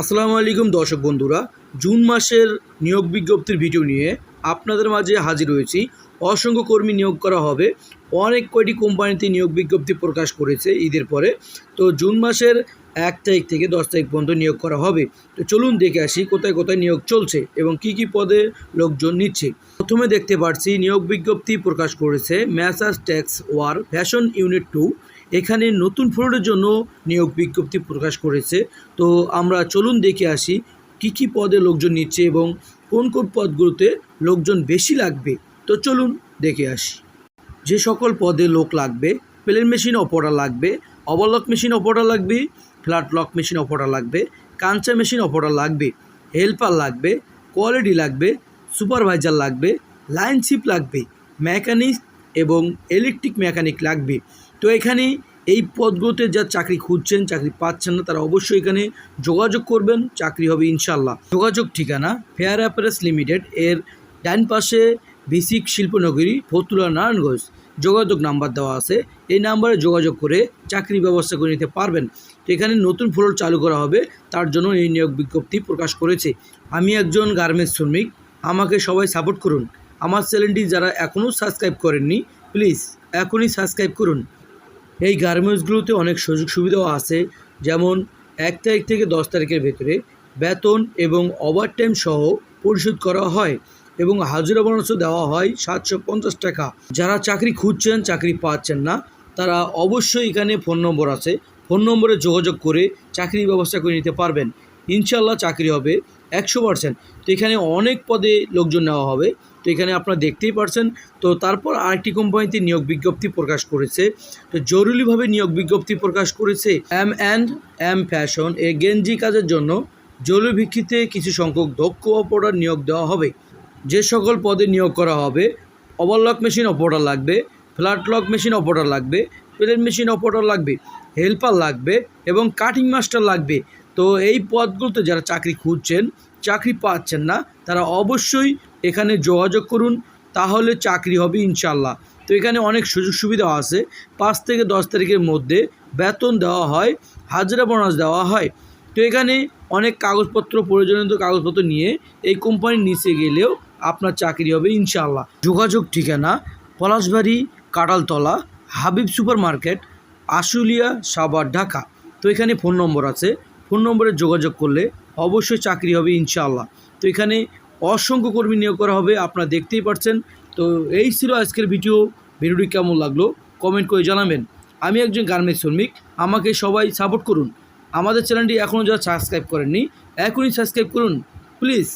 আসসালামু আলাইকুম দর্শক বন্ধুরা। জুন মাসের নিয়োগ বিজ্ঞপ্তির ভিডিও নিয়ে আপনাদের মাঝে হাজির হয়েছি। অসংখ্য কর্মী নিয়োগ করা হবে। অনেক কয়টি কোম্পানিতে নিয়োগ বিজ্ঞপ্তি প্রকাশ করেছে ঈদের পরে। তো জুন মাসের এক তারিখ থেকে দশ তারিখ পর্যন্ত নিয়োগ করা হবে। তো চলুন দেখে আসি কোথায় কোথায় নিয়োগ চলছে এবং কি কি পদে লোকজন নিচ্ছে। প্রথমে দেখতে পাচ্ছি নিয়োগ বিজ্ঞপ্তি প্রকাশ করেছে messrs tax war fashion unit two. এখানে নতুন ফ্লোরের জন্য নিয়োগ বিজ্ঞপ্তি প্রকাশ করেছে। তো আমরা চলুন দেখে আসি কি কি পদে লোকজন নিচ্ছে এবং কোন কোন পদগুলোতে লোকজন বেশি লাগবে। তো চলুন দেখে আসি। যে সকল পদে লোক লাগবে, প্লেন মেশিন অপারেটর লাগবে, ওভারলক মেশিন অপারেটর লাগবে ফ্ল্যাট লক মেশিন অপারেটর লাগবে কাঞ্চা মেশিন অপারেটর লাগবে, হেল্পার লাগবে, কোয়ালিটি লাগবে, সুপারভাইজার লাগবে, লাইন শিপ লাগবে, মেকানিক এবং ইলেকট্রিক মেকানিক লাগবে। তো এখানে এই পদগুলোতে যা চাকরি খুঁজছেন, চাকরি পাচ্ছেন না, তারা অবশ্যই এখানে যোগাযোগ করবেন। চাকরি হবে ইনশাল্লাহ যোগাযোগ ঠিকানা ফেয়ার অ্যাপারেস লিমিটেড এর ডান পাশে বেসিক শিল্পনগরী, ফতুল্লা নারায়ণগঞ্জ। যোগাযোগ নাম্বার দেওয়া আছে। এই নাম্বারে যোগাযোগ করে চাকরি ব্যবস্থা করে নিতে পারবেন। তো এখানে নতুন ফ্লোর চালু করা হবে, তার জন্য এই নিয়োগ বিজ্ঞপ্তি প্রকাশ করেছে। আমি একজন গার্মেন্টস শ্রমিক, আমাকে সবাই সাপোর্ট করুন। আমার চ্যানেলটি যারা এখনও সাবস্ক্রাইব করেননি, প্লিজ এখনই সাবস্ক্রাইব করুন। এই গার্মেন্টসগুলোতে অনেক সুযোগ সুবিধাও আছে। যেমন এক তারিখ থেকে দশ তারিখের ভেতরে বেতন এবং ওভারটাইম সহ পরিশোধ করা হয় এবং হাজিরা বোনাসও দেওয়া হয় সাতশো পঞ্চাশ টাকা। যারা চাকরি খুঁজছেন, চাকরি পাচ্ছেন না, তারা অবশ্যই এখানে ফোন নম্বর আছে। ফোন নম্বরে যোগাযোগ করে চাকরির ব্যবস্থা করে নিতে পারবেন। ইনশাল্লাহ চাকরি হবে একশো পার্সেন্ট তো এখানে অনেক পদে লোকজন নেওয়া হবে। তো এখানে আপনারা দেখতেই পারছেন। তো তারপর আরেকটি কোম্পানিতে নিয়োগ বিজ্ঞপ্তি প্রকাশ করেছে। তো জরুরিভাবে নিয়োগ বিজ্ঞপ্তি প্রকাশ করেছে এম অ্যান্ড এম ফ্যাশন এ গেঞ্জি কাজের জন্য জরুরি ভিত্তিতে কিছু সংখ্যক দক্ষ অপরাধ নিয়োগ দেওয়া হবে। যে সকল পদে নিয়োগ করা হবে ওভারলক মেশিন অপারেটর লাগবে ফ্ল্যাট লক মেশিন অপারেটর লাগবে প্লেন মেশিন অপারেটর লাগবে হেল্পার লাগবে এবং কাটিং মাস্টার লাগবে। তো এই পদগুলোতে যারা চাকরি খুঁজছেন, চাকরি পাচ্ছেন না, তারা অবশ্যই এখানে যোগাযোগ করুন, তাহলে চাকরি হবে ইনশাল্লাহ। তো এখানে অনেক সুযোগ সুবিধা আছে। পাঁচ থেকে দশ তারিখের মধ্যে বেতন দেওয়া হয়, হাজিরা বোনাস দেওয়া হয়। তো এখানে অনেক কাগজপত্র, প্রয়োজনীয় কাগজপত্র নিয়ে এই কোম্পানির নিচে গেলেও আপনার চাকরি হবে ইনশাল্লাহ। যোগাযোগ ঠিকানা, পলাশবাড়ি কাটালতলা হাবিব সুপার মার্কেট আশুলিয়া, সাভার, ঢাকা। তো এখানে ফোন নম্বর আছে। ফোন নম্বরে যোগাযোগ করলে অবশ্যই চাকরি হবে ইনশাআল্লাহ তো এখানে অসংখ্য কর্মী নিয়োগ করা হবে, আপনারা দেখতেই পাচ্ছেন তো এই ছিল আজকের ভিডিও। ভিডিওটি কেমন লাগল? কমেন্ট করে জানাবেন। আমি একজন গার্মেন্ট শ্রমিক, আমাকে সবাই সাপোর্ট করুন। আমাদের চ্যানেলটি এখনও যারা সাবস্ক্রাইব করেননি, এখনই সাবস্ক্রাইব করুন। প্লিজ